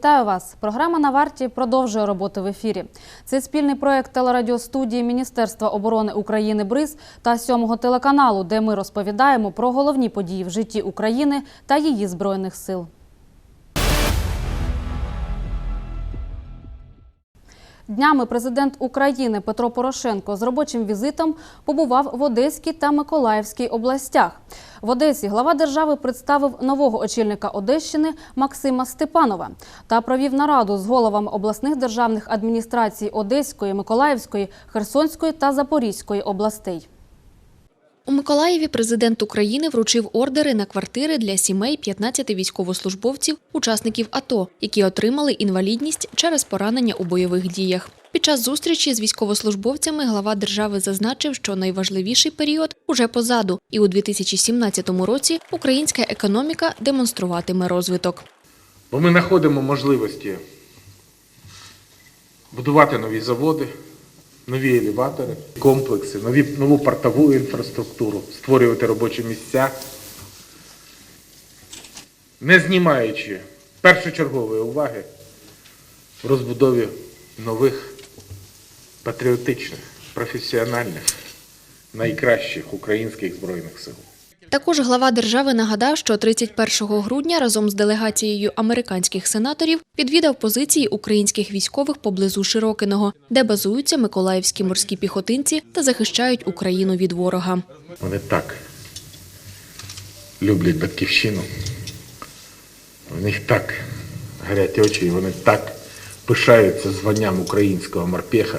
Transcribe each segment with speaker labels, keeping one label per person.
Speaker 1: Вітаю вас! Програма на варті продовжує роботу в ефірі. Це спільний проект телерадіостудії Міністерства оборони України БРИЗ та сьомого телеканалу, де ми розповідаємо про головні події в житті України та її збройних сил. Днями президент України Петро Порошенко з робочим візитом побував в Одеській та Миколаївській областях. В Одесі глава держави представив нового очільника Одещини Максима Степанова та провів нараду з головами обласних державних адміністрацій Одеської, Миколаївської, Херсонської та Запорізької областей.
Speaker 2: У Миколаєві президент України вручив ордери на квартири для сімей 15 військовослужбовців, учасників АТО, які отримали інвалідність через поранення у бойових діях. Під час зустрічі з військовослужбовцями глава держави зазначив, що найважливіший період уже позаду, і у 2017 році українська економіка демонструватиме розвиток.
Speaker 3: Бо ми знаходимо можливості будувати нові заводи, нові елеватори, комплекси, нові, нову портову інфраструктуру, створювати робочі місця, не знімаючи першочергової уваги в розбудові нових патріотичних, професіональних, найкращих українських збройних сил.
Speaker 2: Також глава держави нагадав, що 31 грудня разом з делегацією американських сенаторів відвідав позиції українських військових поблизу Широкиного, де базуються миколаївські морські піхотинці та захищають Україну від ворога.
Speaker 3: Вони так люблять батьківщину. В них так горять очі, вони так пишаються званням українського морпеха,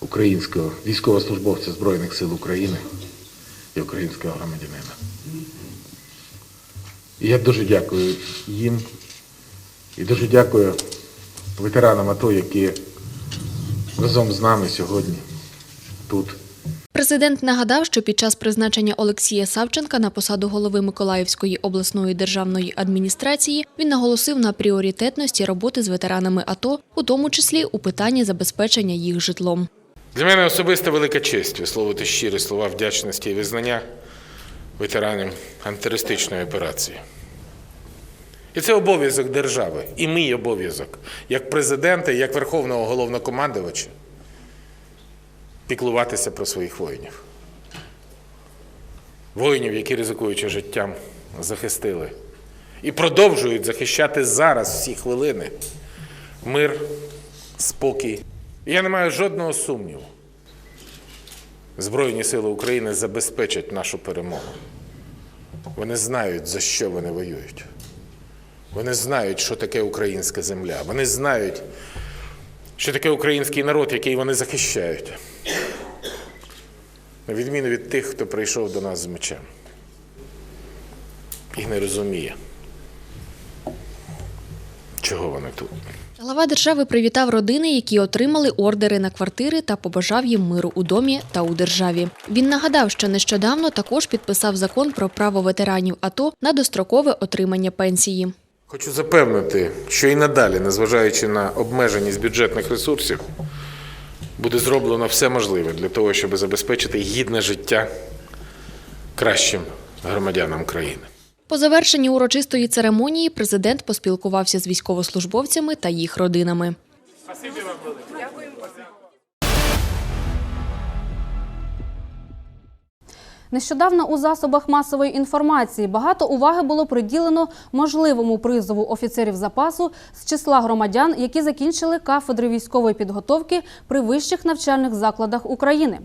Speaker 3: українського військовослужбовця Збройних сил України і українського громадянина. І я дуже дякую їм і дуже дякую ветеранам АТО, які разом з нами сьогодні тут.
Speaker 2: Президент нагадав, що під час призначення Олексія Савченка на посаду голови Миколаївської обласної державної адміністрації він наголосив на пріоритетності роботи з ветеранами АТО, у тому числі у питанні забезпечення їх житлом.
Speaker 4: Для мене особисто велика честь висловити щирі слова вдячності і визнання ветеранам антитерористичної операції. І це обов'язок держави, і мій обов'язок як президента, як верховного головнокомандувача піклуватися про своїх воїнів. Воїнів, які ризикуючи життям, захистили і продовжують захищати зараз всі хвилини мир, спокій. Я не маю жодного сумніву. Збройні сили України забезпечать нашу перемогу. Вони знають, за що вони воюють. Вони знають, що таке українська земля. Вони знають, що таке український народ, який вони захищають. На відміну від тих, хто прийшов до нас з мечем і не розуміє, чого вони тут.
Speaker 2: Глава держави привітав родини, які отримали ордери на квартири та побажав їм миру у домі та у державі. Він нагадав, що нещодавно також підписав закон про право ветеранів АТО на дострокове отримання пенсії.
Speaker 4: Хочу запевнити, що і надалі, незважаючи на обмеженість бюджетних ресурсів, буде зроблено все можливе для того, щоб забезпечити гідне життя кращим громадянам країни.
Speaker 2: По завершенні урочистої церемонії президент поспілкувався з військовослужбовцями та їх родинами.
Speaker 1: Нещодавно у засобах масової інформації багато уваги було приділено можливому призову офіцерів запасу з числа громадян, які закінчили кафедри військової підготовки при вищих навчальних закладах України.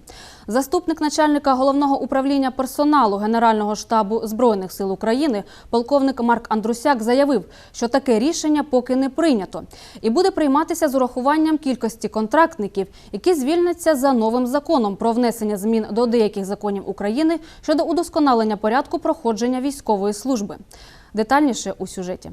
Speaker 1: Заступник начальника головного управління персоналу Генерального штабу збройних сил України, полковник Марк Андрусяк, заявив, що таке рішення поки не прийнято, і буде прийматися з урахуванням кількості контрактників, які звільняться за новим законом про внесення змін до деяких законів України щодо удосконалення порядку проходження військової служби. Детальніше у сюжеті.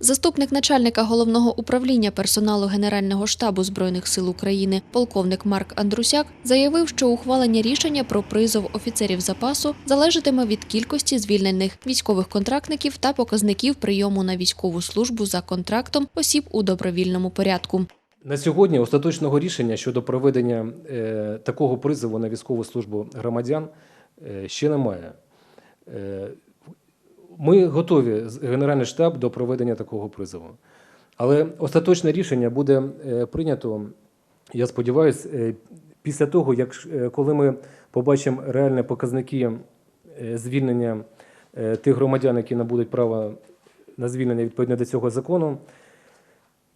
Speaker 2: Заступник начальника головного управління персоналу Генерального штабу збройних сил України, полковник Марк Андрусяк, заявив, що ухвалення рішення про призов офіцерів запасу залежатиме від кількості звільнених військових контрактників та показників прийому на військову службу за контрактом осіб у добровільному порядку.
Speaker 5: На сьогодні остаточного рішення щодо проведення е, такого призову на військову службу громадян е, ще немає. Е, Ми готові, Генеральний штаб, до проведення такого призову. Але остаточне рішення буде прийнято, я сподіваюся, після того, як коли ми побачимо реальні показники звільнення тих громадян, які набудуть право на звільнення відповідно до цього закону,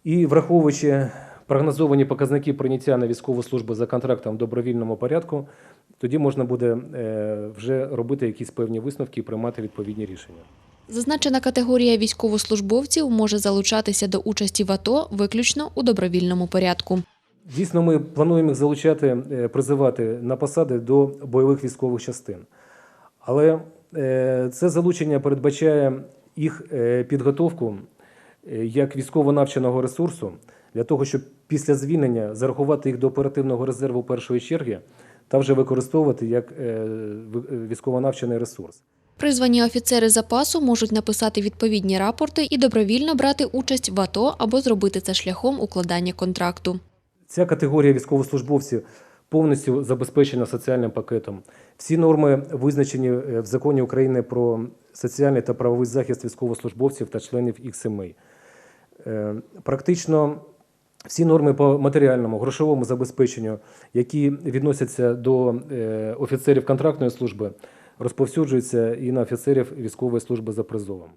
Speaker 5: і враховуючи прогнозовані показники прийняття на військову службу за контрактом в добровільному порядку, тоді можна буде е, вже робити якісь певні висновки і приймати відповідні рішення.
Speaker 2: Зазначена категорія військовослужбовців може залучатися до участі в АТО виключно у добровільному порядку.
Speaker 5: Дійсно, ми плануємо їх залучати, е, призивати на посади до бойових військових частин. Але е, це залучення передбачає їх підготовку як військово-навченого ресурсу для того, щоб після звільнення зарахувати їх до оперативного резерву першої черги та вже використовувати як е, е, військово-навчений ресурс.
Speaker 2: Призвані офіцери запасу можуть написати відповідні рапорти і добровільно брати участь в АТО або зробити це шляхом укладання контракту.
Speaker 5: Ця категорія військовослужбовців повністю забезпечена соціальним пакетом. Всі норми визначені е, в законі України про соціальний та правовий захист військовослужбовців та членів їх сімей. Практично всі норми по матеріальному, грошовому забезпеченню, які відносяться до е, офіцерів контрактної служби, розповсюджуються і на офіцерів військової служби за призовом.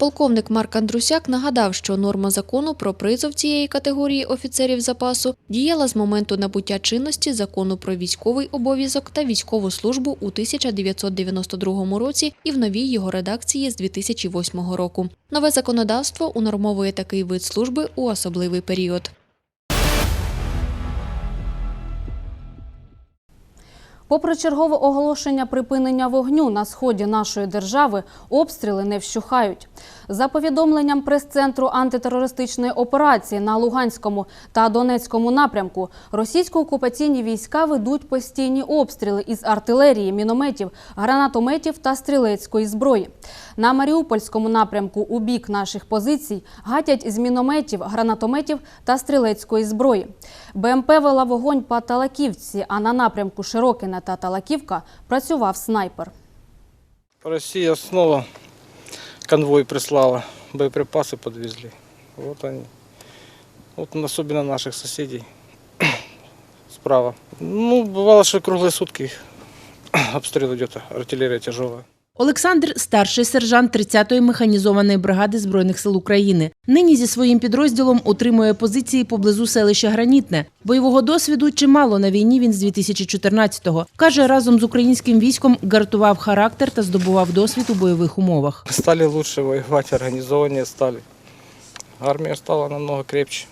Speaker 2: Полковник Марк Андрусяк нагадав, що норма закону про призов цієї категорії офіцерів запасу діяла з моменту набуття чинності закону про військовий обов'язок та військову службу у 1992 році і в новій його редакції з 2008 року. Нове законодавство унормовує такий вид служби у особливий період.
Speaker 1: Попри чергове оголошення припинення вогню на сході нашої держави, обстріли не вщухають. За повідомленням прес-центру антитерористичної операції на Луганському та Донецькому напрямку, російсько-окупаційні війська ведуть постійні обстріли із артилерії, мінометів, гранатометів та стрілецької зброї. На Маріупольському напрямку у бік наших позицій гатять з мінометів, гранатометів та стрілецької зброї. БМП вела вогонь по Талаківці, а на напрямку Широкине та Талаківка працював снайпер.
Speaker 6: Россия снова конвой прислала, боеприпасы подвезли. Вот они. Вот особенно наших соседей справа. Ну, бывало, что круглые сутки обстрел идет, артиллерия тяжелая.
Speaker 7: Олександр старший сержант 30-ї механізованої бригади Збройних сил України. Нині зі своїм підрозділом утримує позиції поблизу селища Гранітне. Бойового досвіду чимало на війні він з 2014-го. Каже, разом з українським військом гартував характер та здобував досвід у бойових умовах.
Speaker 6: Стали лучше воевать, организованнее стали. Армия стала намного крепче.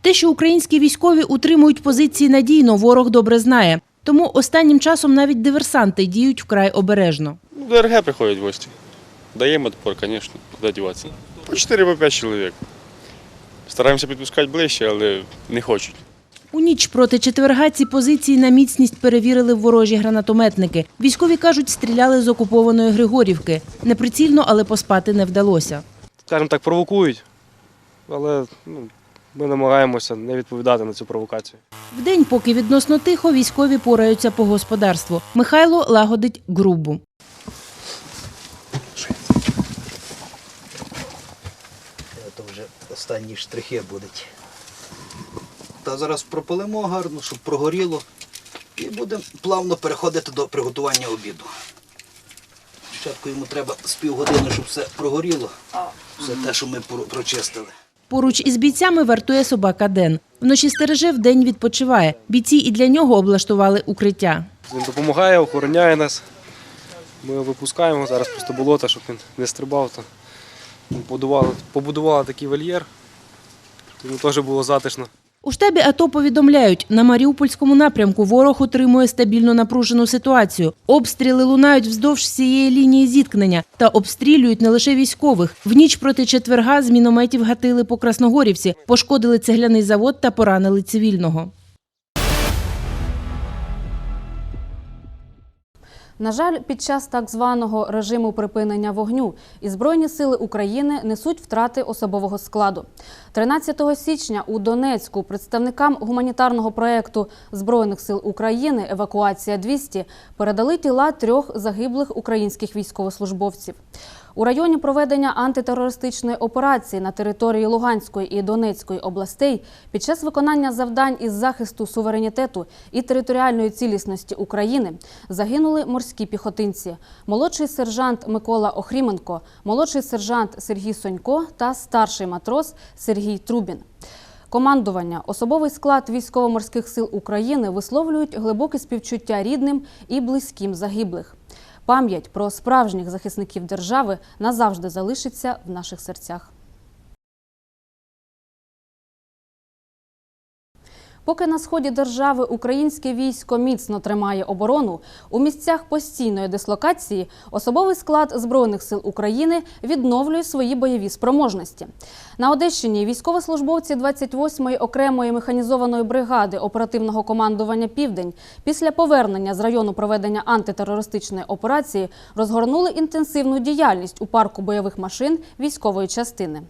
Speaker 7: Те, що українські військові утримують позиції надійно, ворог добре знає. Тому останнім часом навіть диверсанти діють вкрай обережно.
Speaker 8: Ну, ДРГ приходять в гості. Даємо отпор, звісно, куди діватися. По 4-5 чоловік. Стараємося підпускати ближче, але не хочуть.
Speaker 7: У ніч проти четверга ці позиції на міцність перевірили ворожі гранатометники. Військові кажуть, стріляли з окупованої Григорівки. Неприцільно, але поспати не вдалося.
Speaker 9: скажімо так, провокують, але ну, ми намагаємося не відповідати на цю провокацію.
Speaker 7: Вдень, поки відносно тихо, військові пораються по господарству. Михайло лагодить грубу.
Speaker 10: Це вже останні штрихи будуть. Та зараз пропилимо гарно, щоб прогоріло. І будемо плавно переходити до приготування обіду. Спочатку йому треба з півгодини, щоб все прогоріло. Все те, що ми прочистили.
Speaker 7: Поруч із бійцями вартує собака Ден. Вночі стереже, вдень відпочиває. Бійці і для нього облаштували укриття.
Speaker 9: Він допомагає, охороняє нас. Ми випускаємо зараз просто болото, щоб він не стрибав. Побудували, побудували такий вольєр, тому теж було затишно.
Speaker 7: У штабі АТО повідомляють, на Маріупольському напрямку ворог утримує стабільно напружену ситуацію. Обстріли лунають вздовж всієї лінії зіткнення та обстрілюють не лише військових. В ніч проти четверга з мінометів гатили по Красногорівці, пошкодили цегляний завод та поранили цивільного.
Speaker 1: На жаль, під час так званого режиму припинення вогню і Збройні сили України несуть втрати особового складу. 13 січня у Донецьку представникам гуманітарного проєкту Збройних сил України Евакуація 200 передали тіла трьох загиблих українських військовослужбовців. У районі проведення антитерористичної операції на території Луганської і Донецької областей під час виконання завдань із захисту суверенітету і територіальної цілісності України загинули морські піхотинці, молодший сержант Микола Охріменко, молодший сержант Сергій Сонько та старший матрос Сергій Трубін. Командування, особовий склад військово-морських сил України висловлюють глибоке співчуття рідним і близьким загиблих. Пам'ять про справжніх захисників держави назавжди залишиться в наших серцях. Поки на сході держави українське військо міцно тримає оборону, у місцях постійної дислокації особовий склад Збройних сил України відновлює свої бойові спроможності. На Одещині військовослужбовці 28-ї окремої механізованої бригади оперативного командування Південь після повернення з району проведення антитерористичної операції розгорнули інтенсивну діяльність у парку бойових машин військової частини.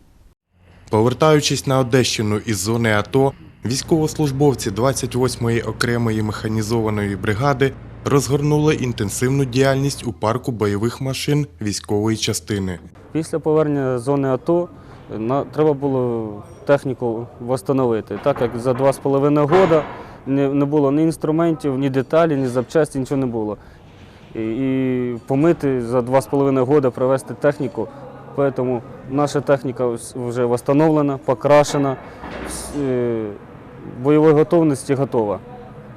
Speaker 11: Повертаючись на Одещину із зони АТО, військовослужбовці 28-ї окремої механізованої бригади розгорнули інтенсивну діяльність у парку бойових машин військової частини.
Speaker 6: Після повернення зони АТО треба було техніку встановити, так як за два з половиною роки не, було ні інструментів, ні деталі, ні запчасті, нічого не було. І, помити за два з половиною роки привезти техніку. Тому наша техніка вже встановлена, покрашена, е, бойової готовності готова.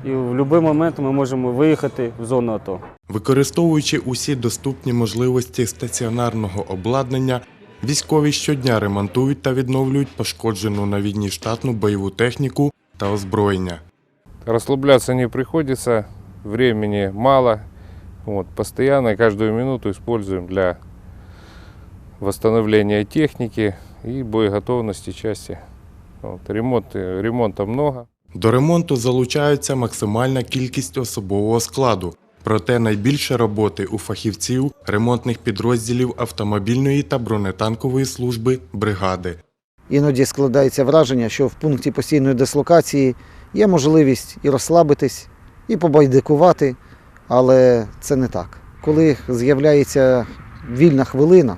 Speaker 6: І в будь-який момент ми можемо виїхати в зону АТО.
Speaker 11: Використовуючи усі доступні можливості стаціонарного обладнання, військові щодня ремонтують та відновлюють пошкоджену на війні штатну бойову техніку та озброєння.
Speaker 12: Расслабляться не приходится, времени мало. Вот, постоянно каждую минуту используем для восстановления техники и боеготовности части. Вот, ремонт, э, ремонта много.
Speaker 11: До ремонту залучаються максимальна кількість особового складу. Проте найбільше роботи у фахівців ремонтних підрозділів автомобільної та бронетанкової служби бригади.
Speaker 10: Іноді складається враження, що в пункті постійної дислокації є можливість і розслабитись, і побайдикувати, але це не так. Коли з'являється вільна хвилина,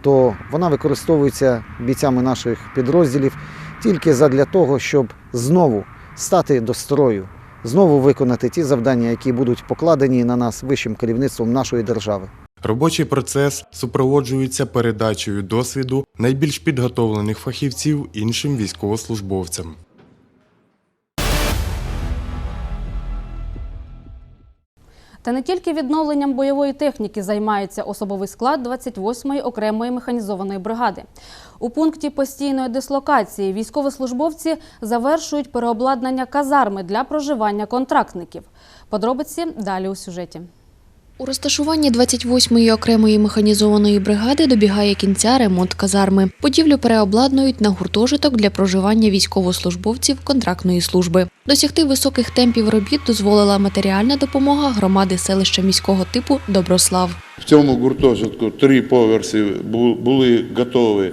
Speaker 10: то вона використовується бійцями наших підрозділів тільки задля того, щоб знову стати до строю, знову виконати ті завдання, які будуть покладені на нас вищим керівництвом нашої держави.
Speaker 11: Робочий процес супроводжується передачею досвіду найбільш підготовлених фахівців іншим військовослужбовцям.
Speaker 1: Та не тільки відновленням бойової техніки займається особовий склад 28-ї окремої механізованої бригади. У пункті постійної дислокації військовослужбовці завершують переобладнання казарми для проживання контрактників. Подробиці далі у сюжеті.
Speaker 2: У розташуванні 28-ї окремої механізованої бригади добігає кінця ремонт казарми. Будівлю переобладнують на гуртожиток для проживання військовослужбовців контрактної служби. Досягти високих темпів робіт дозволила матеріальна допомога громади селища міського типу Доброслав.
Speaker 13: В цьому гуртожитку три поверси були готові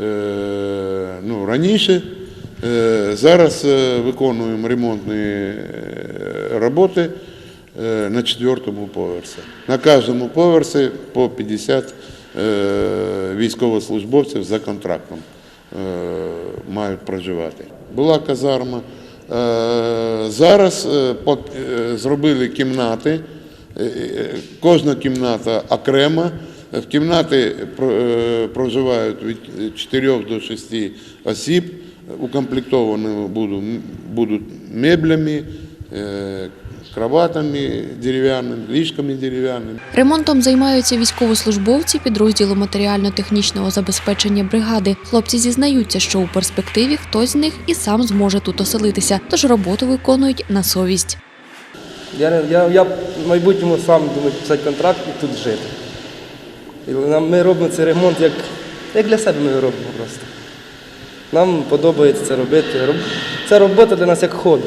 Speaker 13: е, ну, раніше. Е, Зараз е, виконуємо ремонтні роботи на четвертому поверсі. На кожному поверсі по 50 е, військовослужбовців за контрактом е, мають проживати. Була казарма. Е, Зараз е, е, зробили кімнати. Е, е, Кожна кімната окрема. В кімнати е, проживають від 4 до 6 осіб. Укомплектовані будуть, меблями, е, кроватами дерев'яними, ліжками дерев'яними.
Speaker 2: Ремонтом займаються військовослужбовці підрозділу матеріально-технічного забезпечення бригади. Хлопці зізнаються, що у перспективі хтось з них і сам зможе тут оселитися, тож роботу виконують на совість.
Speaker 9: Я, я, я в майбутньому сам думаю писати контракт і тут жити. І нам, ми робимо цей ремонт як, як для себе ми робимо просто. Нам подобається це робити. Це робота для нас як хобі.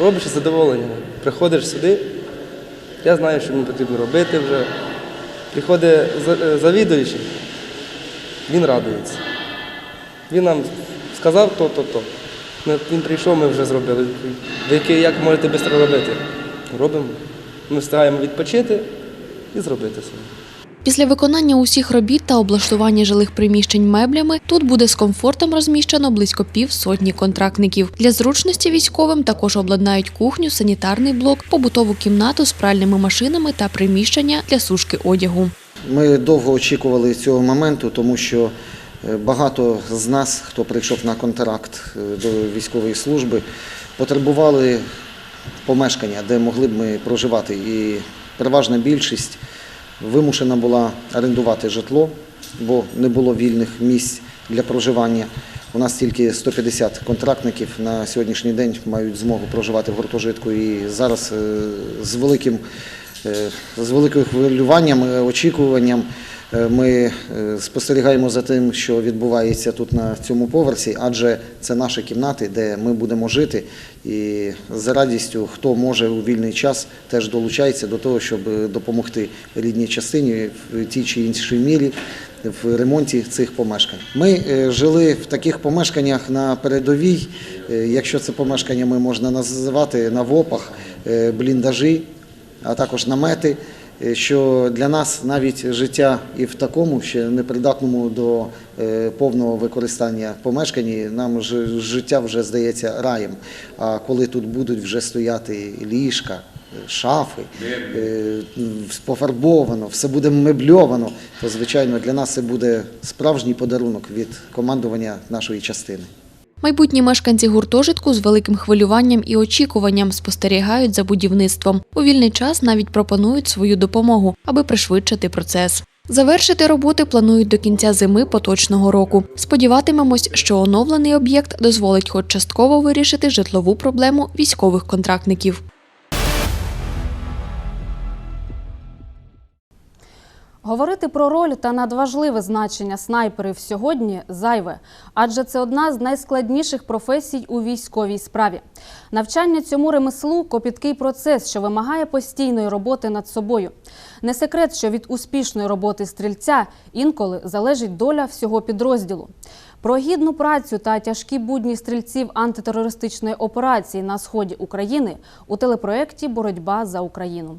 Speaker 9: Робиш із задоволенням. Приходиш сюди Я знаю, що мені потрібно робити вже. Приходить е, завідуючий, він радується. Він нам сказав то, то, то. Він прийшов, ми вже зробили. Ви як можете швидко робити? Робимо. Ми встигаємо відпочити і зробити собі.
Speaker 2: Після виконання усіх робіт та облаштування жилих приміщень меблями тут буде з комфортом розміщено близько півсотні контрактників. Для зручності військовим також обладнають кухню, санітарний блок, побутову кімнату з пральними машинами та приміщення для сушки одягу.
Speaker 14: Ми довго очікували цього моменту, тому що е, багато з нас, хто прийшов на контракт е, до військової служби, потребували помешкання, де могли б ми проживати. І переважна більшість вимушена була орендувати житло, бо не було вільних місць для проживання. У нас тільки 150 контрактників на сьогоднішній день мають змогу проживати в гуртожитку. І зараз е, з великим Е, З великим хвилюванням, е, очікуванням ми е, спостерігаємо за тим, що відбувається тут на цьому поверсі, адже це наші кімнати, де ми будемо жити. І з радістю, хто може у вільний час, теж долучається до того, щоб е, допомогти рідній частині в тій чи іншій мірі в ремонті цих помешкань. Ми е, жили в таких помешканнях на передовій, е, якщо це помешкання ми можна називати на ВОПах, е, бліндажі а також намети, е, що для нас навіть життя і в такому ще непридатному до е, повного використання помешканні, нам життя вже здається раєм. А коли тут будуть вже стояти ліжка, е, шафи, е, пофарбовано, все буде мебльовано, то звичайно для нас це буде справжній подарунок від командування нашої частини.
Speaker 2: Майбутні мешканці гуртожитку з великим хвилюванням і очікуванням спостерігають за будівництвом. У вільний час навіть пропонують свою допомогу, аби пришвидшити процес. Завершити роботи планують до кінця зими поточного року. Сподіватимемось, що оновлений об'єкт дозволить хоч частково вирішити житлову проблему військових контрактників.
Speaker 1: Говорити про роль та надважливе значення снайперів сьогодні зайве, адже це одна з найскладніших професій у військовій справі. Навчання цьому ремеслу копіткий процес, що вимагає постійної роботи над собою. Не секрет, що від успішної роботи стрільця інколи залежить доля всього підрозділу. Про гідну працю та тяжкі будні стрільців антитерористичної операції на сході України у телепроєкті Боротьба за Україну.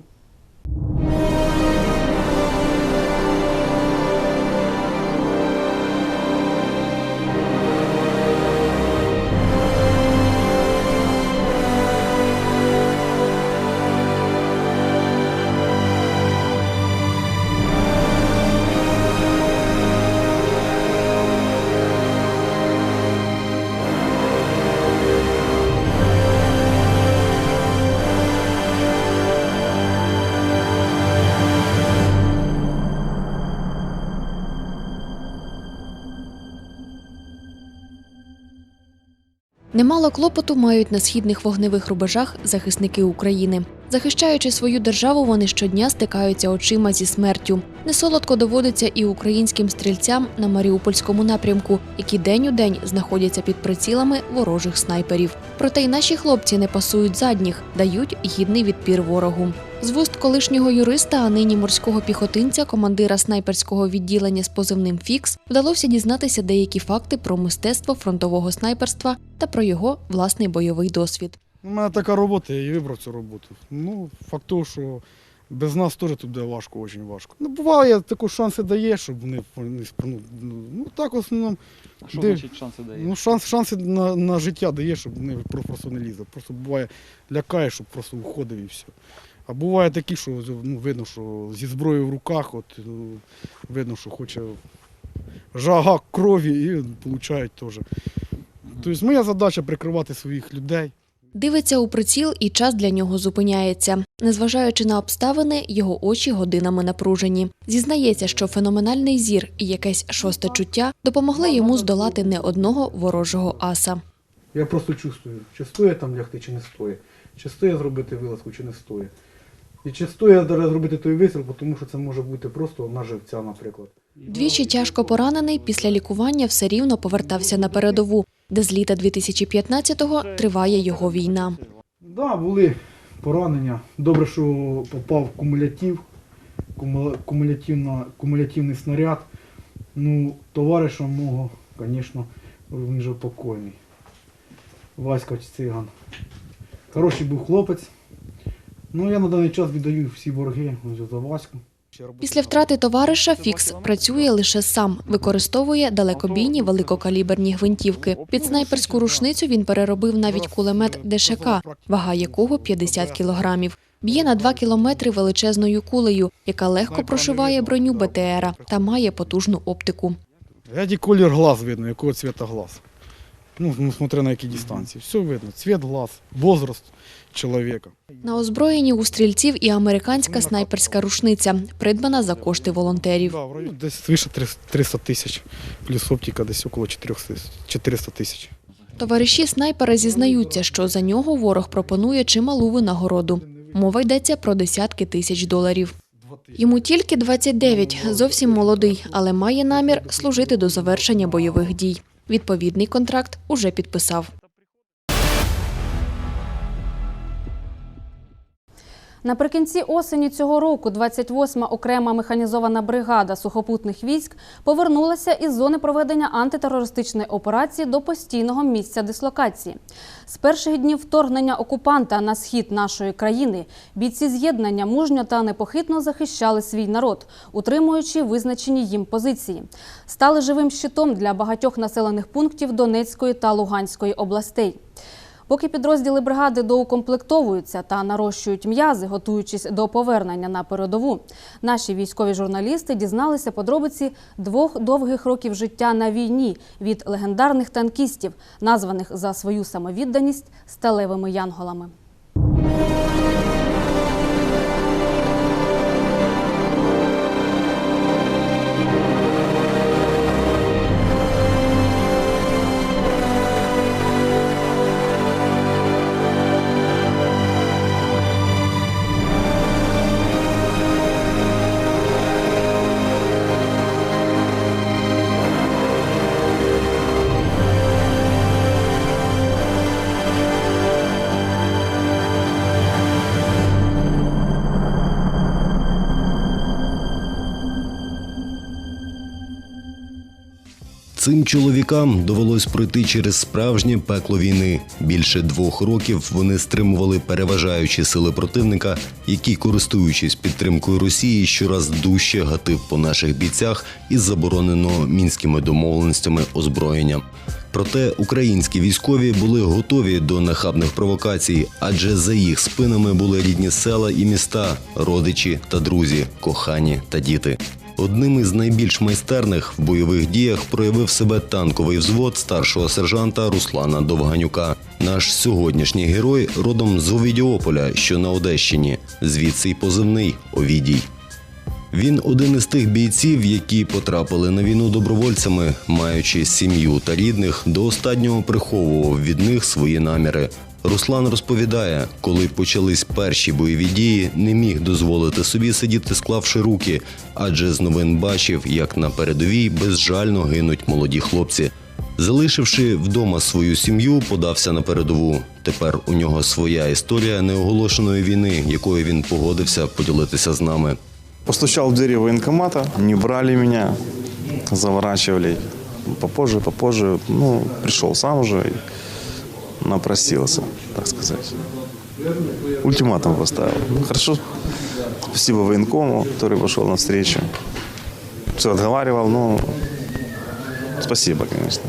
Speaker 2: Немало клопоту мають на східних вогневих рубежах захисники України. Захищаючи свою державу, вони щодня стикаються очима зі смертю. Несолодко доводиться і українським стрільцям на Маріупольському напрямку, які день у день знаходяться під прицілами ворожих снайперів. Проте й наші хлопці не пасують задніх, дають гідний відпір ворогу. З вуст колишнього юриста, а нині морського піхотинця, командира снайперського відділення з позивним Фікс, вдалося дізнатися деякі факти про мистецтво фронтового снайперства та про його власний бойовий досвід.
Speaker 15: У мене така робота, я і вибрав цю роботу. Ну, факт того, що без нас теж тут буде важко, дуже важко. Ну, буває, такі шанси дає, щоб вони, ну, ну так в основному.
Speaker 16: Що
Speaker 15: де-
Speaker 16: значить шанси дає?
Speaker 15: Ну, шанс, шанси на, на життя дає, щоб вони просто не лізли. Просто буває, лякає, щоб просто уходив і все. А буває такі, що ну, видно, що зі зброєю в руках, от, ну, видно, що хоче жага крові і получають теж. Тобто моя задача прикривати своїх людей.
Speaker 2: Дивиться у приціл, і час для нього зупиняється. Незважаючи на обставини, його очі годинами напружені. Зізнається, що феноменальний зір і якесь шосте чуття допомогли йому здолати не одного ворожого аса.
Speaker 15: Я просто чувствую, чи стоїть там лягти, чи не стоїть. Чи стоїть зробити вилазку, чи не стоїть. І чи стоїть зараз зробити той вистріл, тому що це може бути просто на живця, наприклад.
Speaker 2: Двічі тяжко поранений після лікування все рівно повертався на передову, де з літа 2015-го триває його війна.
Speaker 15: Да, були поранення. Добре, що попав кумулятив, кумулятивна, кумулятивний снаряд. Ну, товариша мого, звісно, він вже покойний. Васька Циган. Хороший був хлопець. Ну, я на даний час віддаю всі борги вже за Ваську.
Speaker 2: Після втрати товариша Фікс працює лише сам, використовує далекобійні великокаліберні гвинтівки. Під снайперську рушницю він переробив навіть кулемет ДШК, вага якого 50 кілограмів. Б'є на 2 кілометри величезною кулею, яка легко прошиває броню БТРа та має потужну оптику.
Speaker 15: Ряді колір глаз видно, якого цвіта глаз. Ну, ну, смотря на які дистанції. Все видно. Цвіт глаз, возраст чоловіка.
Speaker 2: На озброєнні у стрільців і американська снайперська рушниця, придбана за кошти волонтерів.
Speaker 15: Десь свише 300 тисяч, плюс оптика десь около 400 400 тисяч.
Speaker 2: Товариші снайпера зізнаються, що за нього ворог пропонує чималу винагороду. Мова йдеться про десятки тисяч доларів. Йому тільки 29, зовсім молодий, але має намір служити до завершення бойових дій. Відповідний контракт уже підписав.
Speaker 1: Наприкінці осені цього року 28-ма окрема механізована бригада сухопутних військ повернулася із зони проведення антитерористичної операції до постійного місця дислокації. З перших днів вторгнення окупанта на схід нашої країни бійці з'єднання мужньо та непохитно захищали свій народ, утримуючи визначені їм позиції. Стали живим щитом для багатьох населених пунктів Донецької та Луганської областей. Поки підрозділи бригади доукомплектовуються та нарощують м'язи, готуючись до повернення на передову, наші військові журналісти дізналися подробиці двох довгих років життя на війні від легендарних танкістів, названих за свою самовідданість сталевими янголами.
Speaker 16: Цим чоловікам довелось пройти через справжнє пекло війни. Більше двох років вони стримували переважаючі сили противника, який, користуючись підтримкою Росії, щораз дужче гатив по наших бійцях із забороненого мінськими домовленостями озброєння. Проте українські військові були готові до нахабних провокацій, адже за їх спинами були рідні села і міста, родичі та друзі, кохані та діти. Одним із найбільш майстерних в бойових діях проявив себе танковий взвод старшого сержанта Руслана Довганюка. Наш сьогоднішній герой родом з Овідіополя, що на Одещині, звідси й позивний Овідій. Він один із тих бійців, які потрапили на війну добровольцями, маючи сім'ю та рідних, до останнього приховував від них свої наміри. Руслан розповідає, коли почались перші бойові дії, не міг дозволити собі сидіти, склавши руки, адже з новин бачив, як на передовій безжально гинуть молоді хлопці. Залишивши вдома свою сім'ю, подався на передову. Тепер у нього своя історія неоголошеної війни, якою він погодився поділитися з нами.
Speaker 17: Постучал в двери военкомата, не брали меня, заворачивали. Попозже, попозже, ну, пришел сам уже и напросился, так сказать. Ультиматум поставил. Ну, хорошо, спасибо военкому, который пошел навстречу. Все отговаривал, но спасибо, конечно.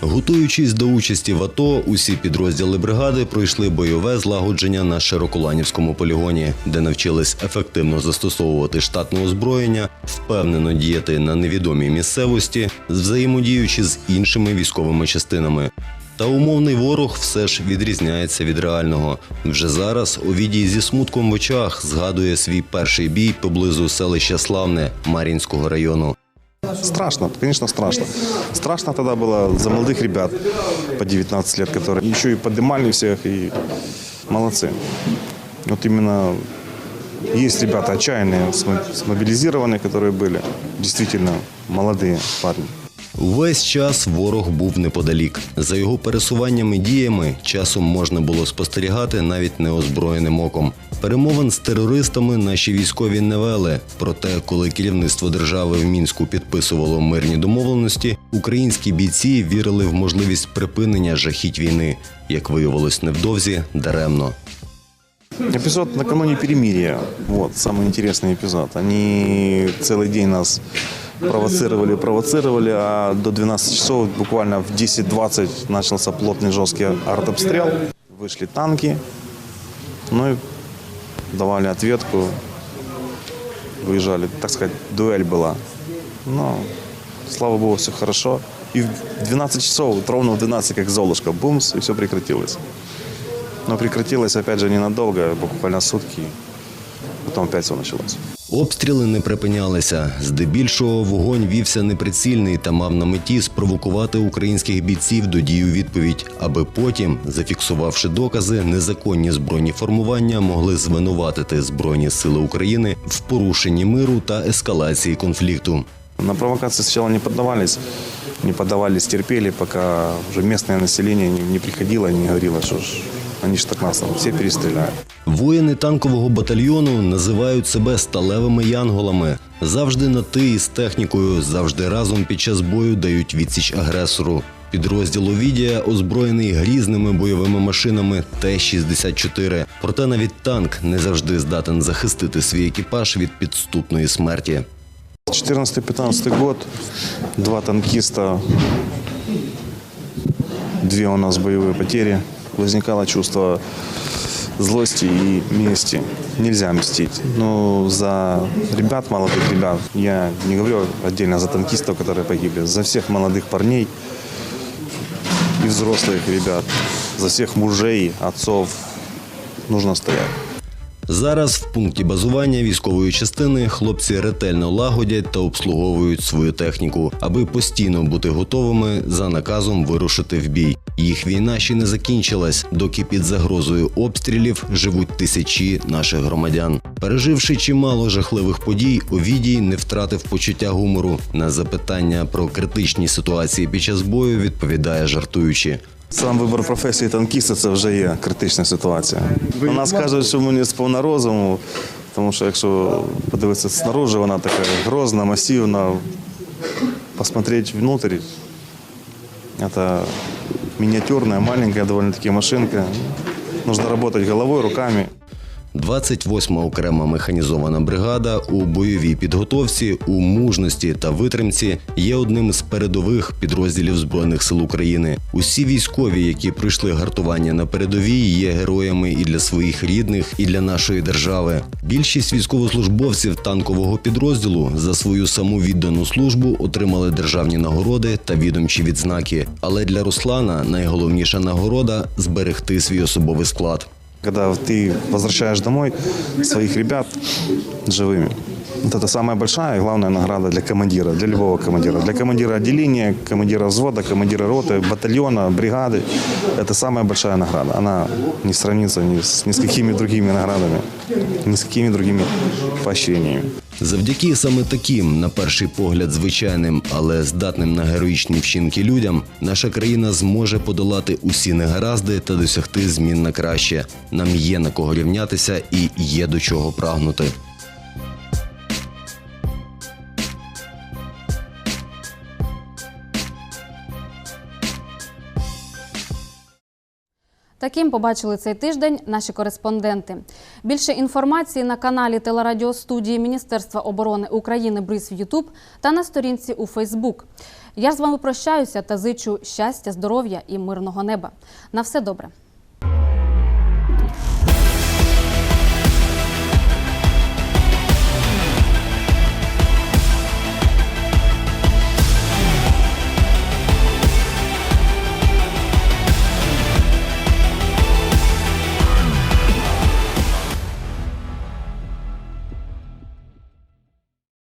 Speaker 16: Готуючись до участі в АТО, усі підрозділи бригади пройшли бойове злагодження на Широколанівському полігоні, де навчились ефективно застосовувати штатне озброєння, впевнено діяти на невідомій місцевості, взаємодіючи з іншими військовими частинами. Та умовний ворог все ж відрізняється від реального. Вже зараз Овідій зі смутком в очах згадує свій перший бій поблизу селища Славне Мар'їнського району.
Speaker 17: Страшно, конечно, страшно. Страшно тогда было за молодых ребят по 19 лет, которые еще и поднимали всех, и молодцы. Вот именно есть ребята отчаянные, смо- смобилизированные, которые были, действительно молодые парни.
Speaker 16: Увесь час ворог був неподалік. За його пересуваннями і діями часом можна було спостерігати навіть неозброєним оком. Перемовин з терористами наші військові не вели. Проте, коли керівництво держави в мінську підписувало мирні домовленості, українські бійці вірили в можливість припинення жахіть війни. Як виявилось невдовзі, даремно.
Speaker 17: Эпизод накануне перемирия. Вот, самый интересный эпизод. Они целый день нас провоцировали, провоцировали, а до 12 часов, буквально в 10-20, начался плотный жесткий артобстрел. Вышли танки, ну и давали ответку, выезжали, так сказать, дуэль была. Но, слава богу, все хорошо. И в 12 часов, ровно в 12, как Золушка, бумс, и все прекратилось. Но прекратилось, опять же, ненадолго, буквально сутки. Потом опять все началось.
Speaker 16: Обстріли не припинялися. Здебільшого вогонь вівся неприцільний та мав на меті спровокувати українських бійців до дій у відповідь, аби потім, зафіксувавши докази, незаконні збройні формування могли звинуватити Збройні Сили України в порушенні миру та ескалації конфлікту.
Speaker 17: На провокации сначала не поддавались, не поддавались, терпели, пока уже местное население не, приходило и не говорило, что ж, они же так нас там все перестреляют.
Speaker 16: Воїни танкового батальйону називають себе сталевими янголами. Завжди на ти із технікою, завжди разом під час бою дають відсіч агресору. Підрозділ Овідія озброєний грізними бойовими машинами Т-64. Проте навіть танк не завжди здатен захистити свій екіпаж від підступної смерті.
Speaker 17: 14-15 год, два танкиста, две у нас боевые потери. Возникало чувство злости и мести. Нельзя мстить. Но за ребят, молодых ребят, я не говорю отдельно за танкистов, которые погибли, за всех молодых парней и взрослых ребят, за всех мужей, отцов нужно стоять.
Speaker 16: Зараз в пункті базування військової частини хлопці ретельно лагодять та обслуговують свою техніку, аби постійно бути готовими за наказом вирушити в бій. Їх війна ще не закінчилась, доки під загрозою обстрілів живуть тисячі наших громадян. Переживши чимало жахливих подій, Овідій не втратив почуття гумору. На запитання про критичні ситуації під час бою відповідає жартуючи.
Speaker 17: Сам вибор професії танкіста це вже є критична ситуація. У нас кажуть, що мені з повна розуму, тому що якщо подивитися снаружи, вона така грозна, масивна. Посмотреть внутрь, це мініатюрна, маленька, доволі таки машинка. Нужно работать головой, руками.
Speaker 16: 28-ма окрема механізована бригада у бойовій підготовці, у мужності та витримці є одним з передових підрозділів збройних сил України. Усі військові, які пройшли гартування на передовій, є героями і для своїх рідних, і для нашої держави. Більшість військовослужбовців танкового підрозділу за свою самовіддану службу отримали державні нагороди та відомчі відзнаки. Але для Руслана найголовніша нагорода зберегти свій особовий склад.
Speaker 17: Когда ты возвращаешь домой своих ребят живыми, это самая большая и главная награда для командира, для любого командира. Для командира отделения, командира взвода, командира роты, батальона, бригады. Это самая большая награда. Она не сравнится ни с, ни с какими другими наградами, ни с какими другими поощрениями.
Speaker 16: Завдяки саме таким, на перший погляд, звичайним, але здатним на героїчні вчинки людям, наша країна зможе подолати усі негаразди та досягти змін на краще. Нам є на кого рівнятися і є до чого прагнути.
Speaker 1: Таким побачили цей тиждень наші кореспонденти. Більше інформації на каналі телерадіостудії Міністерства оборони України Бриз в Ютуб та на сторінці у Фейсбук. Я ж з вами прощаюся та зичу щастя, здоров'я і мирного неба. На все добре.